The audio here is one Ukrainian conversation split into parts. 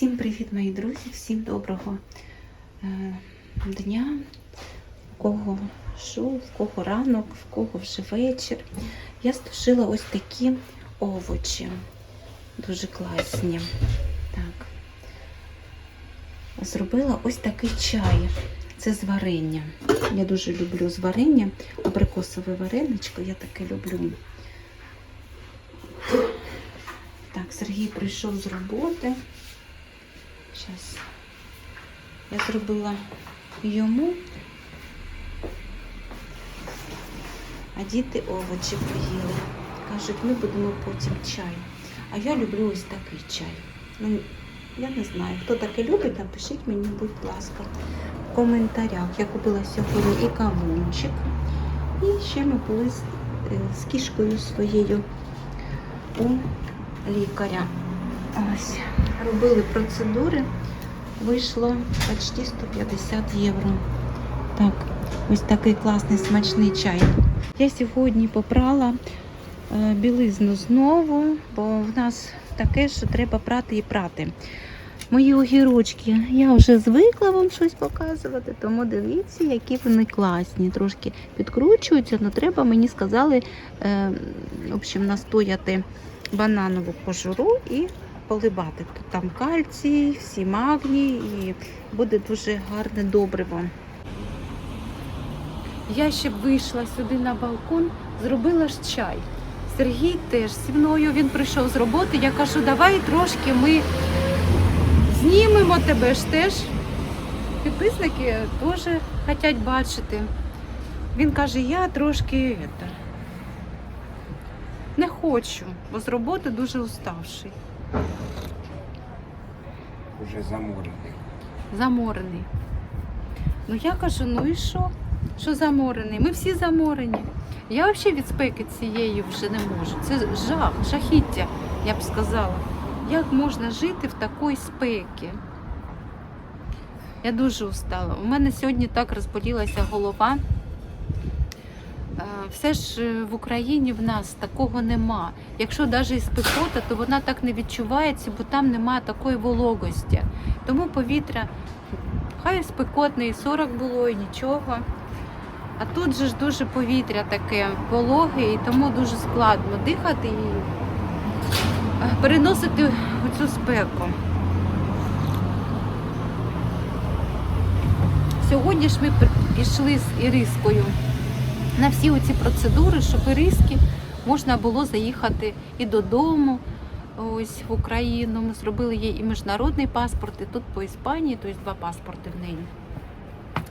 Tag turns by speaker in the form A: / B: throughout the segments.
A: Всім привіт, мої друзі, всім доброго е, дня. У кого що, в кого ранок, в кого вже вечір. Я стушила ось такі овочі. Дуже класні. Так. Зробила ось такий чай. Це з варення. Я дуже люблю з варення. Абрикосове вареничко, я таке люблю. Так, Сергій прийшов з роботи. Зараз я зробила йому, а діти овочі поїли. Кажуть, ми будемо потім чай. А я люблю ось такий чай. Ну, я не знаю, хто таке любить, напишіть мені, будь ласка, в коментарях. Я купила сьогодні і кавунчик. І ще ми були з, е, з кішкою своєю у лікаря. Ось. Робили процедури, вийшло почти 150 євро. Так, ось такий класний смачний чай. Я сьогодні попрала е, білизну знову, бо в нас таке, що треба прати і прати. Мої огірочки, я вже звикла вам щось показувати, тому дивіться, які вони класні. Трошки підкручуються, але треба, мені сказали, е, в общем, настояти бананову кожуру і поливати. Тут там кальцій, всі магній і буде дуже гарне добриво. Я ще б вийшла сюди на балкон, зробила ж чай. Сергій теж зі мною він прийшов з роботи. Я кажу, давай трошки ми знімемо тебе ж теж. Підписники теж хочуть бачити. Він каже, я трошки не хочу, бо з роботи дуже уставший.
B: Уже заморений.
A: Заморений. Ну я кажу, ну і що? Що заморений? Ми всі заморені. Я взагалі від спеки цієї вже не можу. Це жах, жахіття, я б сказала. Як можна жити в такій спекі? Я дуже устала. У мене сьогодні так розболілася голова. Все ж е, в Україні в нас такого нема. Якщо навіть і спекота, то вона так не відчувається, бо там немає такої вологості. Тому повітря хай спекотне і 40 було, і нічого. А тут же ж дуже повітря таке вологе, і тому дуже складно дихати і е, переносити оцю спеку. Сьогодні ж ми пішли з Ірискою на всі оці процедури, щоб Іриски можна було заїхати і додому, ось в Україну. Ми зробили їй і міжнародний паспорт, і тут по Іспанії, тобто два паспорти в неї.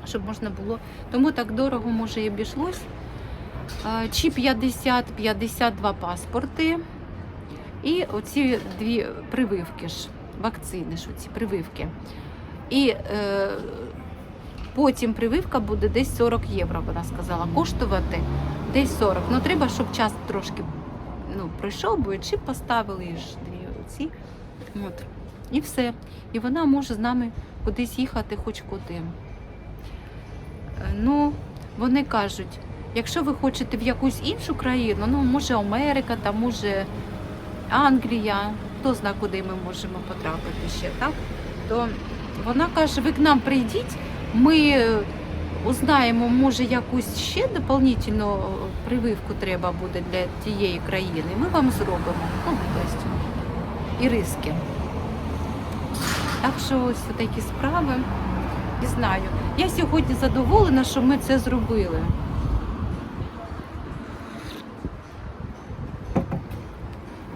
A: Щоб можна було. Тому так дорого може і обійшлось. Чи 50-52 паспорти. І оці дві прививки ж, вакцини ж, оці прививки. І е, потім прививка буде десь 40 євро, вона сказала, коштувати десь 40. Ну треба, щоб час трошки ну, пройшов, бо чіп поставили ж дві оці. От. І все. І вона може з нами кудись їхати хоч куди. Е, Ну, вони кажуть, якщо ви хочете в якусь іншу країну, ну може Америка, там може Англія, хто знає, куди ми можемо потрапити ще, так? То вона каже, ви к нам прийдіть, ми е, узнаємо, може, якусь ще дополнительну е, прививку треба буде для тієї країни. Ми вам зробимо. Ну, тобто, і риски. Так що ось такі справи. Не знаю. Я сьогодні задоволена, що ми це зробили.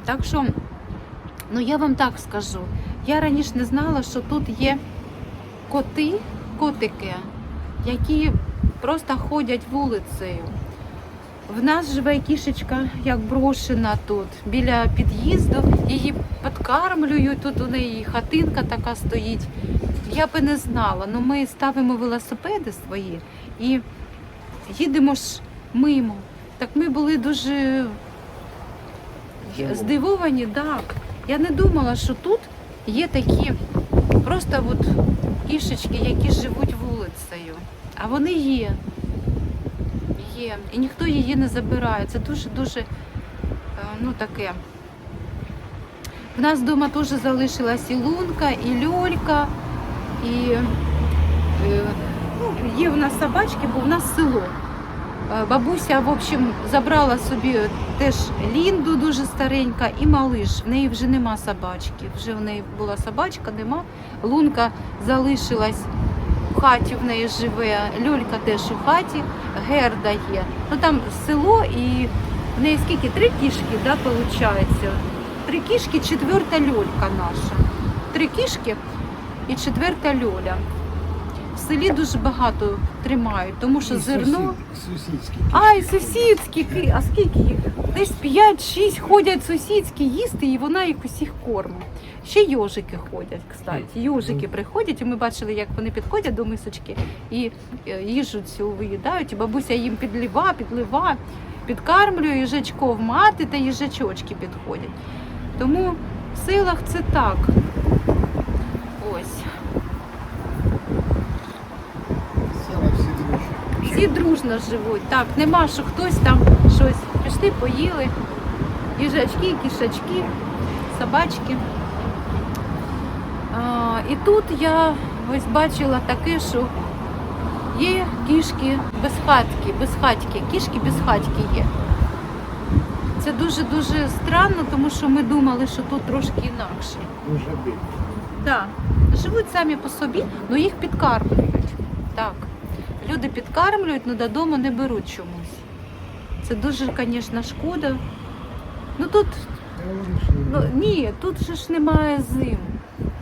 A: Так що, ну я вам так скажу. Я раніше не знала, що тут є коти, котики, які просто ходять вулицею. В нас живе кішечка, як брошена тут, біля під'їзду. Її підкармлюють, тут у неї хатинка така стоїть. Я би не знала, але ми ставимо велосипеди свої і їдемо ж мимо. Так ми були дуже здивовані, так. Я не думала, що тут є такі просто от кішечки, які живуть вулицею. А вони є. Є. І ніхто її не забирає. Це дуже-дуже е, ну, таке В нас вдома теж залишилась і лунка, і льолька, і е, ну, є в нас собачки, бо в нас село. Е, Бабуся, в общем, забрала собі теж Лінду дуже старенька і малиш. В неї вже нема собачки. Вже в неї була собачка, нема. Лунка залишилась в хаті, в неї живе. Льолька теж у хаті, Герда є. Ну там село і в неї скільки? Три кішки, да, виходить? Три кішки, четверта льолька наша. Три кішки і четверта льоля. Селі дуже багато тримають, тому що
C: І
A: зерно.
C: сусід- Сусідські.
A: А, і сусідські, ки- а скільки їх? Десь 5-6 ходять сусідські їсти, і вона їх усіх кормить. Ще йожики ходять, кстати. Йожики приходять, і ми бачили, як вони підходять до мисочки і е, їжу цю виїдають. І бабуся їм підлива, підлива, підкармлює їжачков мати та їжачочки підходять. Тому в селах це так. Ось.
C: Села всі дружні.
A: Всі дружно живуть. Так, нема, що хтось там щось пішли, поїли. Їжачки, кішачки, собачки. А, і тут я ось бачила таке, що є кішки безхатьки, безхатьки, кішки безхатьки є. Це дуже-дуже странно, тому що ми думали, що тут трошки інакше.
C: Дуже бив.
A: Так, живуть самі по собі, але їх підкармлюють. Так. Люди підкармлюють, але додому не беруть чомусь. Це дуже, звісно, шкода. Ну тут, ну ні, тут же ж немає зим.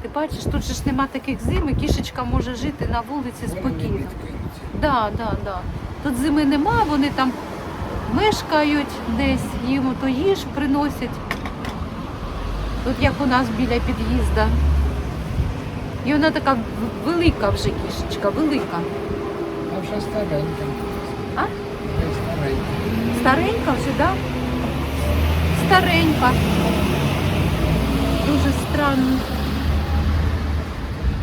A: Ти бачиш, тут же ж нема таких зим, і кішечка може жити на вулиці спокійно. Да, да, да. Тут зими нема, вони там мешкають десь, їм то їж приносять. Тут як у нас біля під'їзда. І вона така велика вже кішечка, велика.
C: Вже старенька.
A: А?
C: Вже старенька.
A: Старенька вже, так? Да? Старенька. Дуже странно.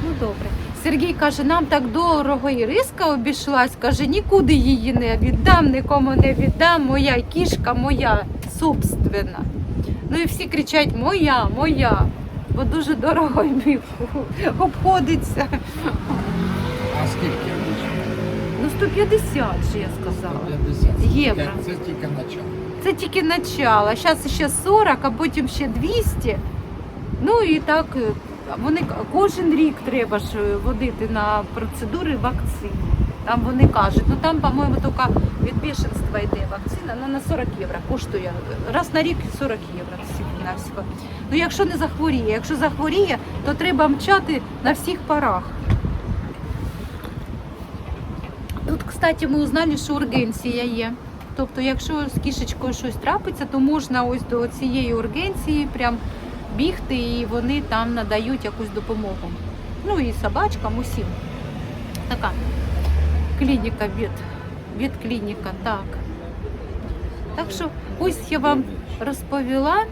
A: Ну добре. Сергій каже, нам так дорого Іриска обійшлась, каже, нікуди її не віддам, нікому не віддам. Моя кішка, моя собственна. Ну і всі кричать Моя, моя. Бо дуже дорого обходиться.
C: А скільки?
A: Ну 150 же я сказала.
C: 150.
A: Євро.
C: Це тільки начало.
A: Це тільки начало. Зараз ще 40, а потім ще 200. Ну і так, е, вони кожен рік треба ж е, водити на процедури вакцини. Там вони кажуть, ну там, по-моєму, тільки від бішенства йде вакцина, ну на 40 євро коштує. Раз на рік 40 євро на всього. Ну якщо не захворіє, якщо захворіє, то треба мчати на всіх парах. Тут, кстати, ми узнали, що ургенція є. Тобто, якщо з кішечкою щось трапиться, то можна ось до цієї ургенції прям бігти, і вони там надають якусь допомогу. Ну і собачкам, усім. Така клініка від, від клініка, так. Так що ось я вам розповіла.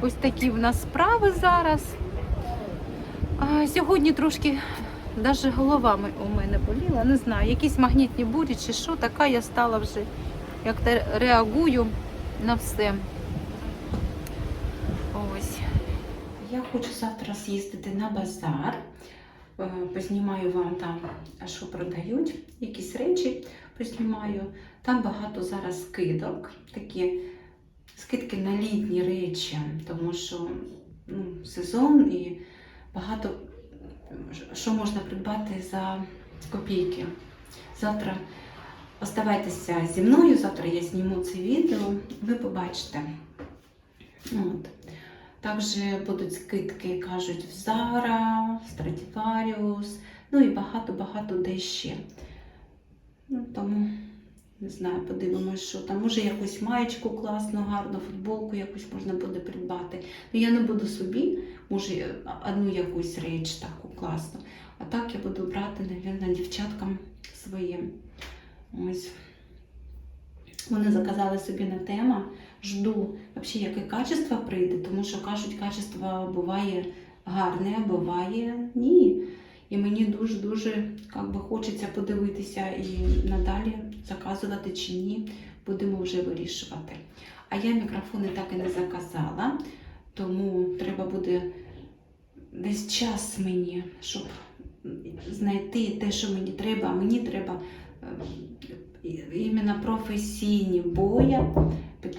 A: Ось такі в нас справи зараз. Сьогодні трошки навіть голова у мене боліла. Не знаю, якісь магнітні бурі чи що, така я стала вже, як те реагую на все. Ось.
D: Я хочу завтра з'їздити на базар. Е, Познімаю вам там, що продають, якісь речі познімаю. Там багато зараз скидок, такі скидки на літні речі, тому що ну, сезон і багато що можна придбати за копійки. Завтра оставайтеся зі мною, завтра я зніму це відео, ви побачите. От. Також будуть скидки, кажуть, в Zara, Stradivarius, ну і багато-багато де ще. Ну, тому не знаю, подивимось, що там. Може якусь маєчку класну, гарну, футболку якусь можна буде придбати. Ну я не буду собі, може, одну якусь реч таку класну. А так я буду брати, мабуть, дівчаткам своїм. Ось. Вони заказали собі на тема. Жду, взагалі, яке качество прийде, тому що кажуть, качество буває гарне, буває ні. І мені дуже-дуже би, хочеться подивитися і надалі заказувати чи ні, будемо вже вирішувати. А я мікрофони так і не заказала.
A: Тому треба буде десь час мені, щоб знайти те, що мені треба. А мені треба е, іменно професійні боя.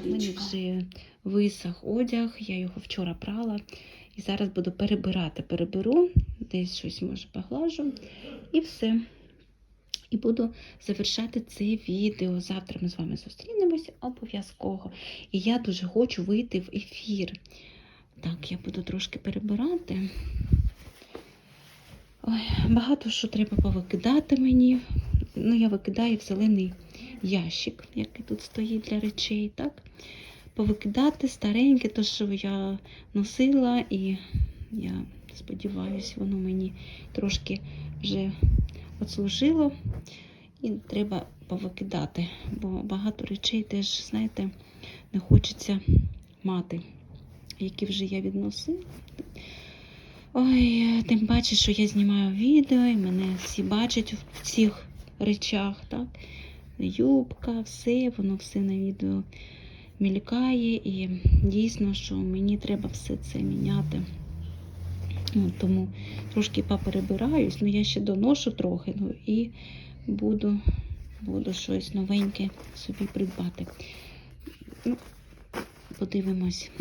A: Мені вже висох одяг, я його вчора прала. І зараз буду перебирати. Переберу, десь щось може поглажу і все. І буду завершати це відео. Завтра ми з вами зустрінемося обов'язково. І я дуже хочу вийти в ефір. Так, я буду трошки перебирати. Ой, багато що треба повикидати мені. Ну, я викидаю в зелений ящик, який тут стоїть для речей, так? Повикидати стареньке, то що я носила, і я сподіваюся, воно мені трошки вже отслужило. І треба повикидати, бо багато речей теж, знаєте, не хочеться мати, які вже я відносила. Ой, тим паче, що я знімаю відео, і мене всі бачать в цих речах, так? Юбка, все, воно все на відео мількає, і дійсно, що мені треба все це міняти. Ну, тому трошки поперебираюсь, ну я ще доношу трохи, ну і буду, буду щось новеньке собі придбати. Ну, подивимось.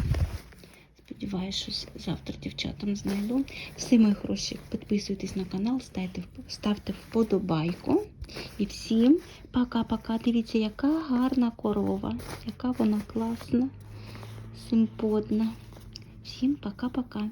A: Сподіваюсь, що завтра дівчатам знайду. Всі мої хороші, підписуйтесь на канал, ставте, ставте вподобайку. І всім пока-пока. Дивіться, яка гарна корова, яка вона класна, симпотна. Всім пока-пока.